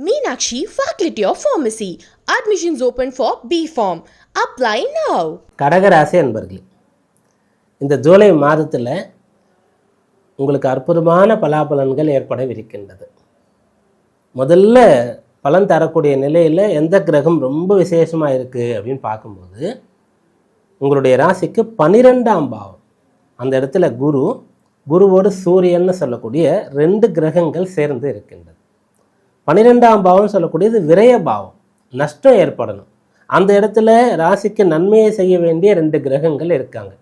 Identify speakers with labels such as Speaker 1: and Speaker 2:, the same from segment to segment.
Speaker 1: Meenakshi Faculty of Pharmacy. Admissions open for B Form. Apply now.
Speaker 2: கடகராசி அன்பர்களே இந்த ஜூலை மாதத்தில் உங்களுக்கு அற்புதமான பலாபலன்கள் ஏற்படவிருக்கின்றது முதல்ல பலன் தரக்கூடிய நிலையில் எந்த கிரகம் ரொம்ப விசேஷமாக இருக்குது அப்படின்னு பார்க்கும்போது உங்களுடைய ராசிக்கு பனிரெண்டாம் பாவம் அந்த இடத்துல குரு குருவோடு சூரியன்னு சொல்லக்கூடிய ரெண்டு கிரகங்கள் சேர்ந்து இருக்கின்றது பன்னிரெண்டாம் பாவம்னு சொல்லக்கூடியது விரய பாவம். நஷ்டம் ஏற்படணும். அந்த இடத்துல ராசிக்கு நன்மையை செய்ய வேண்டிய ரெண்டு கிரகங்கள் இருக்காங்க.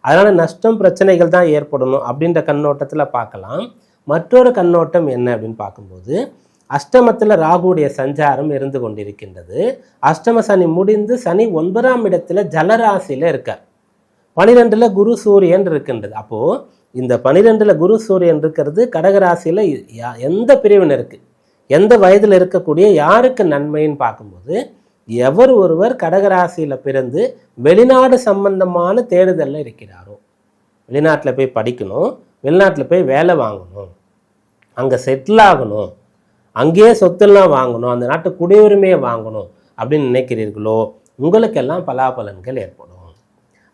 Speaker 2: அதனால் நஷ்டம் பிரச்சனைகள் தான் ஏற்படணும் அப்படின்ற கண்ணோட்டத்தில் பார்க்கலாம். மற்றொரு கண்ணோட்டம் என்ன அப்படின்னு பார்க்கும்போது அஷ்டமத்தில் ராகுடைய சஞ்சாரம் இருந்து கொண்டிருக்கின்றது. அஷ்டம சனி முடிந்து சனி ஒன்பதாம் இடத்துல ஜலராசியில் இருக்கார். பனிரெண்டில் குரு சூரியன் இருக்கின்றது. அப்போது இந்த பனிரெண்டில் குரு சூரியன் இருக்கிறது கடகராசியில் யா- எந்த பிரிவினருக்கு? எந்த வயதில் இருக்கக்கூடிய யாருக்கு நன்மைன்னு பார்க்கும்போது எவர் ஒருவர் கடகராசியில் பிறந்து வெளிநாடு சம்பந்தமான தேடுதலில் இருக்கிறாரோ? வெளிநாட்டில் போய் படிக்கணும் வெளிநாட்டில் போய் வேலை வாங்கணும் அங்கே செட்டில் ஆகணும் அங்கேயே சொத்தெல்லாம் வாங்கணும் அந்த நாட்டு குடியுரிமையை வாங்கணும் அப்படின்னு நினைக்கிறீர்களோ உங்களுக்கெல்லாம் பலாபலன்கள் ஏற்படும்.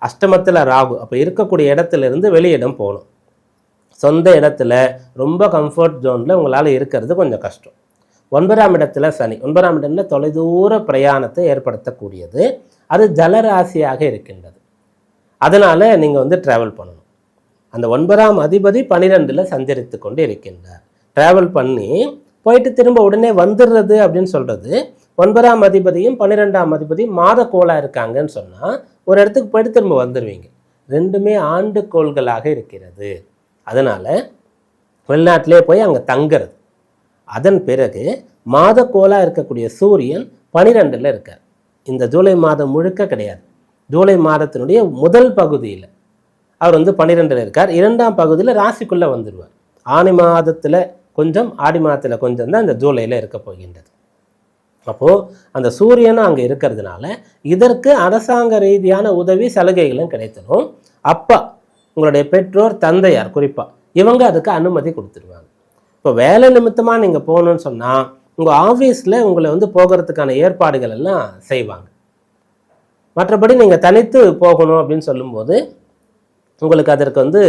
Speaker 2: அஷ்டமத்தில் ராகு அப்போ இருக்கக்கூடிய இடத்துல இருந்து வெளியிடம் போகணும். சொந்த இடத்துல ரொம்ப கம்ஃபர்ட் ஜோனில் உங்களால் இருக்கிறது கொஞ்சம் கஷ்டம். ஒன்பதாம் இடத்துல சனி. ஒன்பதாம் இடத்துல தொலைதூர பிரயாணத்தை ஏற்படுத்தக்கூடியது. அது ஜலராசியாக இருக்கின்றது. அதனால் நீங்கள் வந்து ட்ராவல் பண்ணணும். அந்த ஒன்பதாம் அதிபதி பன்னிரெண்டில் சஞ்சரித்து கொண்டு இருக்கின்றார். ட்ராவல் பண்ணி போயிட்டு திரும்ப உடனே வந்துடுறது அப்படின்னு சொல்கிறது ஒன்பதாம் அதிபதியும் பன்னிரெண்டாம் அதிபதியும் மாத கோளாக இருக்காங்கன்னு சொன்னால் ஒரு இடத்துக்கு போயிட்டு திரும்ப வந்துடுவீங்க ரெண்டுமே ஆண்டு கோள்களாக இருக்கிறது. அதனால் வெளிநாட்டிலே போய் அங்கே தங்குறது. அதன் பிறகு மாதக்கோளாக இருக்கக்கூடிய சூரியன் பனிரெண்டில் இருக்கார். இந்த ஜூலை மாதம் முழுக்க கிடையாது. ஜூலை மாதத்தினுடைய முதல் பகுதியில் அவர் வந்து பன்னிரெண்டில் இருக்கார். இரண்டாம் பகுதியில் ராசிக்குள்ளே வந்துடுவார் ஆனி மாதத்தில் கொஞ்சம் ஆடி மாதத்தில் கொஞ்சம் தான் இந்த ஜூலையில் இருக்க போகின்றது. அப்போது அந்த சூரியனும் அங்கே இருக்கிறதுனால இதற்கு அரசாங்க ரீதியான உதவி சலுகைகளும் கிடைத்தரும் அப்பா உங்களுடைய பெற்றோர் தந்தையார் குறிப்பாக இவங்க அதுக்கு அனுமதி கொடுத்துருவாங்க. இப்போ வேலை நிமித்தமாக நீங்கள் போகணுன்னு சொன்னால் உங்கள் ஆஃபீஸில் உங்களை வந்து போகிறதுக்கான ஏற்பாடுகள் எல்லாம் செய்வாங்க. மற்றபடி நீங்கள் தனித்து போகணும் அப்படின்னு சொல்லும்போது உங்களுக்கு அதற்கு வந்து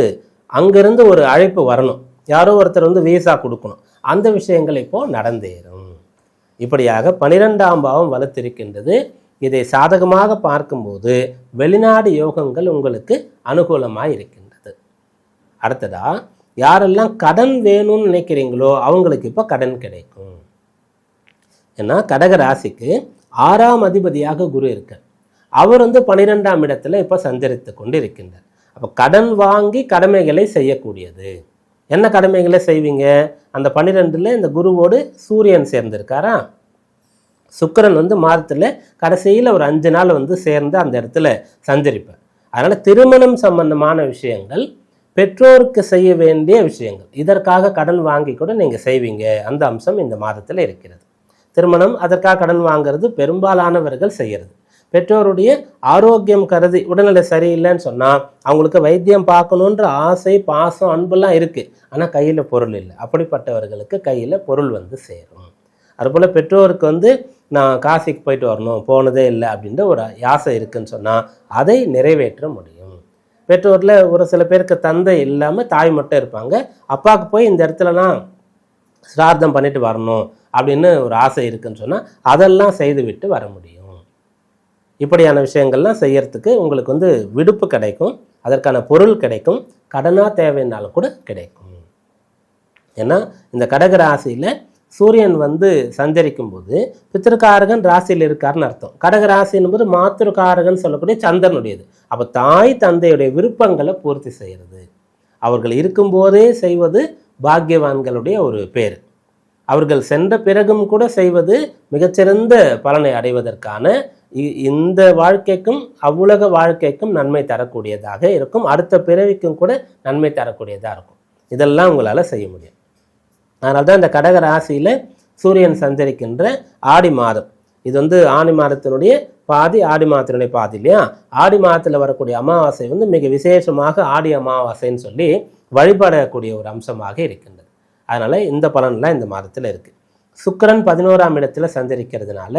Speaker 2: அங்கேருந்து ஒரு அழைப்பு வரணும். யாரோ ஒருத்தர் வந்து விசா கொடுக்கணும். அந்த விஷயங்கள் இப்போது நடந்தேறும். இப்படியாக பனிரெண்டாம் பாவம் வளர்த்திருக்கின்றது இதை சாதகமாக பார்க்கும்போது வெளிநாடு யோகங்கள் உங்களுக்கு அனுகூலமாக இருக்கின்றது. அடுத்ததாக யாரெல்லாம் கடன் வேணும்னு நினைக்கிறீங்களோ அவங்களுக்கு இப்போ கடன் கிடைக்கும். ஏன்னா கடக ராசிக்கு ஆறாம் அதிபதியாக குரு இருக்கார். அவர் வந்து பன்னிரெண்டாம் இடத்துல இப்போ சஞ்சரித்து கொண்டு இருக்கின்றார் அப்போ கடன் வாங்கி கடமைகளை செய்யக்கூடியது. என்ன கடமைகளை செய்வீங்க? அந்த பன்னிரெண்டில் இந்த குருவோடு சூரியன் சேர்ந்திருக்காரா? சுக்கிரன் வந்து மாதத்தில் கடைசியில் ஒரு அஞ்சு நாள் வந்து சேர்ந்து அந்த இடத்துல சஞ்சரிப்பார். அதனால் திருமணம் சம்பந்தமான விஷயங்கள் பெற்றோருக்கு செய்ய வேண்டிய விஷயங்கள். இதற்காக கடன் வாங்கி கூட நீங்கள் செய்வீங்க. அந்த அம்சம் இந்த மாதத்தில் இருக்கிறது. திருமணம் அதற்காக கடன் வாங்குறது பெரும்பாலானவர்கள் செய்கிறது பெற்றோருடைய ஆரோக்கியம் கருதி உடல்நிலை சரியில்லைன்னு சொன்னால் அவங்களுக்கு வைத்தியம் பார்க்கணுன்ற ஆசை பாசம் அன்பெல்லாம் இருக்குது ஆனால் கையில் பொருள் இல்லை. அப்படிப்பட்டவர்களுக்கு கையில் பொருள் வந்து சேரும். அதுபோல் பெற்றோருக்கு வந்து நான் காசிக்கு போயிட்டு வரணும் போனதே இல்லை அப்படின்ற ஒரு ஆசை இருக்குதுன்னு சொன்னால் அதை நிறைவேற்ற முடியும். பெற்றோரில் ஒரு சில பேருக்கு தந்தை இல்லாமல் தாய் மட்டும் இருப்பாங்க. அப்பாவுக்கு போய் இந்த இடத்துலலாம் சிரார்த்தம் பண்ணிட்டு வரணும் அப்படின்னு ஒரு ஆசை இருக்குன்னு சொன்னால் அதெல்லாம் செய்துவிட்டு வர முடியும். இப்படியான விஷயங்கள்லாம் செய்யறதுக்கு உங்களுக்கு வந்து விடுப்பு கிடைக்கும். அதற்கான பொருள் கிடைக்கும். கடனாக தேவைன்னாலும் கூட கிடைக்கும். ஏன்னா இந்த கடகராசியில் சூரியன் வந்து சஞ்சரிக்கும் போது பித்திருக்காரகன் ராசியில் இருக்காருன்னு அர்த்தம். கடக ராசி என்பது மாத்திருக்காரகன் சொல்லக்கூடிய சந்திரனுடையது. அப்போ தாய் தந்தையுடைய விருப்பங்களை பூர்த்தி செய்கிறது அவர்கள் இருக்கும்போதே செய்வது பாக்கியவான்களுடைய ஒரு பேர். அவர்கள் சென்ற பிறகும் கூட செய்வது மிகச்சிறந்த பலனை அடைவதற்கான இ- இந்த வாழ்க்கைக்கும் அவ்வுலக வாழ்க்கைக்கும் நன்மை தரக்கூடியதாக இருக்கும். அடுத்த பிறவிக்கும் கூட நன்மை தரக்கூடியதாக இருக்கும். இதெல்லாம் உங்களால் செய்ய முடியும். அதனால தான் இந்த கடக ராசியில் சூரியன் சஞ்சரிக்கின்ற ஆடி மாதம். இது வந்து ஆடி மாதத்தினுடைய பாதி ஆடி மாதத்தினுடைய பாதி இல்லையா? ஆடி மாதத்தில் வரக்கூடிய அமாவாசை வந்து மிக விசேஷமாக ஆடி அமாவாசைன்னு சொல்லி வழிபடக்கூடிய ஒரு அம்சமாக இருக்கின்றது. அதனால் இந்த பலன்லாம் இந்த மாதத்தில் இருக்குது சுக்கரன் பதினோராம் இடத்துல சஞ்சரிக்கிறதுனால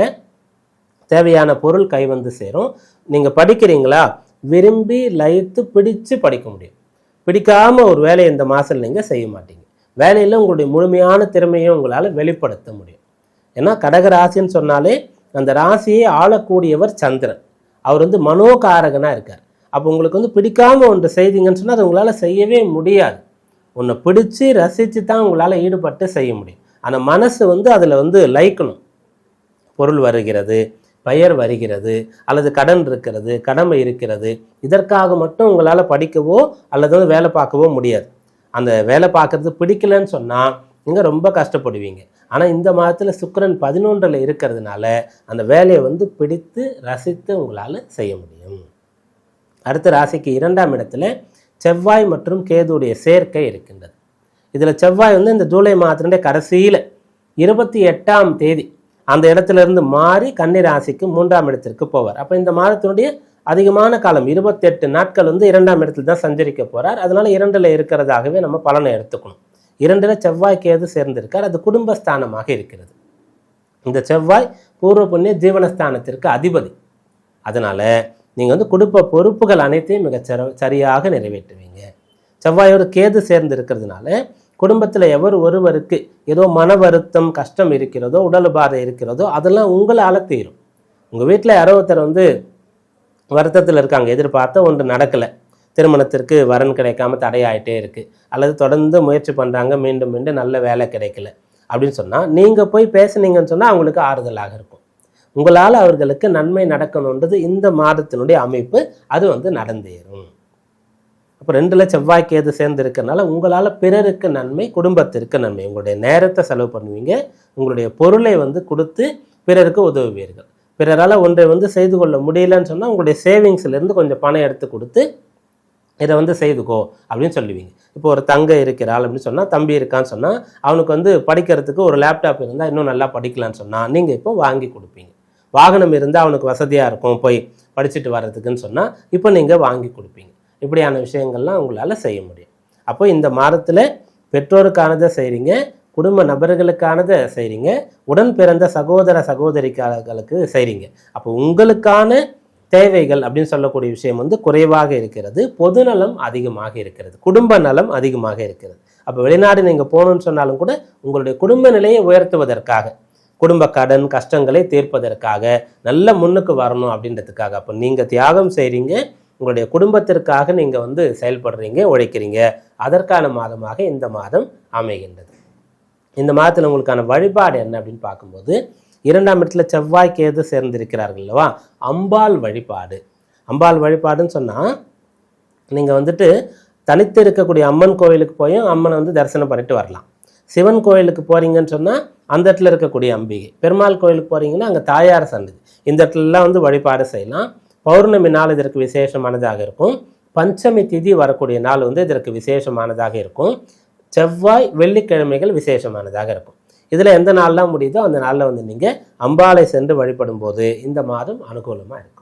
Speaker 2: தேவையான பொருள் கை வந்து சேரும். நீங்கள் படிக்கிறீங்களா? விரும்பி லயித்து பிடிச்சு படிக்க முடியும். பிடிக்காமல் ஒரு வேலையை இந்த மாதத்தில் நீங்கள் செய்ய மாட்டீங்க. வேலையில் உங்களுடைய முழுமையான திறமையை உங்களால் வெளிப்படுத்த முடியும். ஏன்னா கடக ராசின்னு சொன்னாலே அந்த ராசியை ஆளக்கூடியவர் சந்திரன். அவர் வந்து மனோகாரகனாக இருக்கார். அப்போ உங்களுக்கு வந்து பிடிக்காம ஒன்று செய்தீங்கன்னு சொன்னால் அது உங்களால் செய்யவே முடியாது. ஒன்று பிடிச்சி ரசித்து தான் உங்களால் ஈடுபட்டு செய்ய முடியும். ஆனால் மனசு வந்து அதில் வந்து லைக்கணும் பொருள் வருகிறது பெயர் வருகிறது அல்லது கடன் இருக்கிறது கடமை இருக்கிறது இதற்காக மட்டும் உங்களால் படிக்கவோ அல்லது வந்து வேலை பார்க்கவோ முடியாது. அந்த வேலை பார்க்கறது பிடிக்கலன்னு சொன்னால் நீங்கள் ரொம்ப கஷ்டப்படுவீங்க. ஆனால் இந்த மாதத்தில் சுக்கரன் பதினொன்றில் இருக்கிறதுனால அந்த வேலையை வந்து பிடித்து ரசித்து உங்களால் செய்ய முடியும். அடுத்த ராசிக்கு இரண்டாம் இடத்துல செவ்வாய் மற்றும் கேதுடைய சேர்க்கை இருக்கின்றது. இதில் செவ்வாய் வந்து இந்த ஜூலை மாதத்தினுடைய கடைசியில் இருபத்தி எட்டாம் தேதி அந்த இடத்துல இருந்து மாறி கன்னி ராசிக்கு மூன்றாம் இடத்திற்கு போவார். அப்போ இந்த மாதத்தினுடைய அதிகமான காலம் இருபத்தெட்டு நாட்கள் வந்து இரண்டாம் இடத்துல தான் சஞ்சரிக்க போகிறார் அதனால் இரண்டில் இருக்கிறதாகவே நம்ம பலனை எடுத்துக்கணும். இரண்டில் செவ்வாய் கேது சேர்ந்திருக்கார். அது குடும்பஸ்தானமாக இருக்கிறது. இந்த செவ்வாய் பூர்வ புண்ணிய ஜீவனஸ்தானத்திற்கு அதிபதி. அதனால் நீங்கள் வந்து குடும்ப பொறுப்புகள் அனைத்தையும் மிக சரியாக நிறைவேற்றுவீங்க. செவ்வாயோட கேது சேர்ந்து இருக்கிறதுனால குடும்பத்தில் எவர் ஒருவருக்கு ஏதோ மன வருத்தம் கஷ்டம் இருக்கிறதோ உடல் பாதை இருக்கிறதோ அதெல்லாம் உங்களால் தீரும். உங்கள் வீட்டில் யாரோ ஒருத்தர் வந்து வருத்தத்தில் இருக்காங்க. எதிர்பார்த்த ஒன்று நடக்கலை. திருமணத்திற்கு வரன் கிடைக்காம தடையாயிட்டே இருக்குது அல்லது தொடர்ந்து முயற்சி பண்ணுறாங்க மீண்டும் மீண்டும் நல்ல வேலை கிடைக்கல. அப்படின்னு சொன்னால் நீங்கள் போய் பேசுனீங்கன்னு சொன்னால் அவங்களுக்கு ஆறுதலாக இருக்கும். உங்களால் அவர்களுக்கு நன்மை நடக்கணுன்றது இந்த மாதத்தினுடைய அமைப்பு. அது வந்து நடந்தேறும். அப்போ ரெண்டுல செவ்வாய் கேது சேர்ந்து இருக்கிறனால உங்களால் பிறருக்கு நன்மை குடும்பத்திற்கு நன்மை உங்களுடைய நேரத்தை செலவு பண்ணுவீங்க. உங்களுடைய பொருளை வந்து கொடுத்து பிறருக்கு உதவுவீர்கள். பிறரால் ஒன்றை வந்து செய்து கொள்ள முடியலன்னு சொன்னால் உங்களுடைய சேவிங்ஸ்லேருந்து கொஞ்சம் பணம் எடுத்து கொடுத்து இதை வந்து செய்துக்கோ அப்படின்னு சொல்லுவீங்க. இப்போ ஒரு தங்கை இருக்கிறாள் அப்படின்னு சொன்னால் தம்பி இருக்கான்னு சொன்னால் அவனுக்கு வந்து படிக்கிறதுக்கு ஒரு லேப்டாப் இருந்தால் இன்னும் நல்லா படிக்கலாம்னு சொன்னால் நீங்கள் இப்போ வாங்கி கொடுப்பீங்க. வாகனம் இருந்தால் அவனுக்கு வசதியாக இருக்கும் போய் படிச்சுட்டு வர்றதுக்குன்னு சொன்னால் இப்போ நீங்கள் வாங்கி கொடுப்பீங்க. இப்படியான விஷயங்கள்லாம் உங்களால் செய்ய முடியும். அப்போ இந்த மாதத்தில் பெற்றோருக்கானதை செய்கிறீங்க குடும்ப நபர்களுக்கானதை செய்கிறீங்க உடன் பிறந்த சகோதர சகோதரிகளுக்கு செய்கிறீங்க அப்போ உங்களுக்கான தேவைகள் அப்படின்னு சொல்லக்கூடிய விஷயம் வந்து குறைவாக இருக்கிறது. பொதுநலம் அதிகமாக இருக்கிறது. குடும்ப நலம் அதிகமாக இருக்கிறது. அப்போ வெளிநாடு நீங்கள் போகணும்னு சொன்னாலும் கூட உங்களுடைய குடும்ப நிலையை உயர்த்துவதற்காக குடும்ப கடன் கஷ்டங்களை தீர்ப்பதற்காக நல்ல முன்னுக்கு வரணும் அப்படின்றதுக்காக அப்போ நீங்கள் தியாகம் செய்கிறீங்க உங்களுடைய குடும்பத்திற்காக நீங்கள் வந்து செயல்படுறீங்க உழைக்கிறீங்க. அதற்கான மாதமாக இந்த மாதம் அமைகின்றது. இந்த மாதத்தில் உங்களுக்கான வழிபாடு என்ன அப்படின்னு பார்க்கும்போது இரண்டாம் இடத்துல செவ்வாய் கேது சேர்ந்திருக்கிறார்கள் அல்லவா? அம்பாள் வழிபாடு. அம்பாள் வழிபாடுன்னு சொன்னால் நீங்கள் வந்துட்டு தனித்து இருக்கக்கூடிய அம்மன் கோயிலுக்கு போயும் அம்மனை வந்து தரிசனம் பண்ணிட்டு வரலாம். சிவன் கோயிலுக்கு போகிறீங்கன்னு சொன்னால் அந்த இடத்துல இருக்கக்கூடிய அம்பிகை. பெருமாள் கோயிலுக்கு போகிறீங்கன்னா அங்கே தாயார் சன்னதி. இந்த இடத்துலலாம் வந்து வழிபாடு செய்யலாம். பௌர்ணமி நாள் இதற்கு விசேஷமானதாக இருக்கும். பஞ்சமி திதி வரக்கூடிய நாள் வந்து இதற்கு விசேஷமானதாக இருக்கும். செவ்வாய் வெள்ளிக்கிழமைகள் விசேஷமானதாக இருக்கும். இதில் எந்த நாள்லாம் முடியுதோ அந்த நாளில் வந்து நீங்கள் அம்பாளை சென்று வழிபடும் போது இந்த மாதம் அனுகூலமாக இருக்கும்.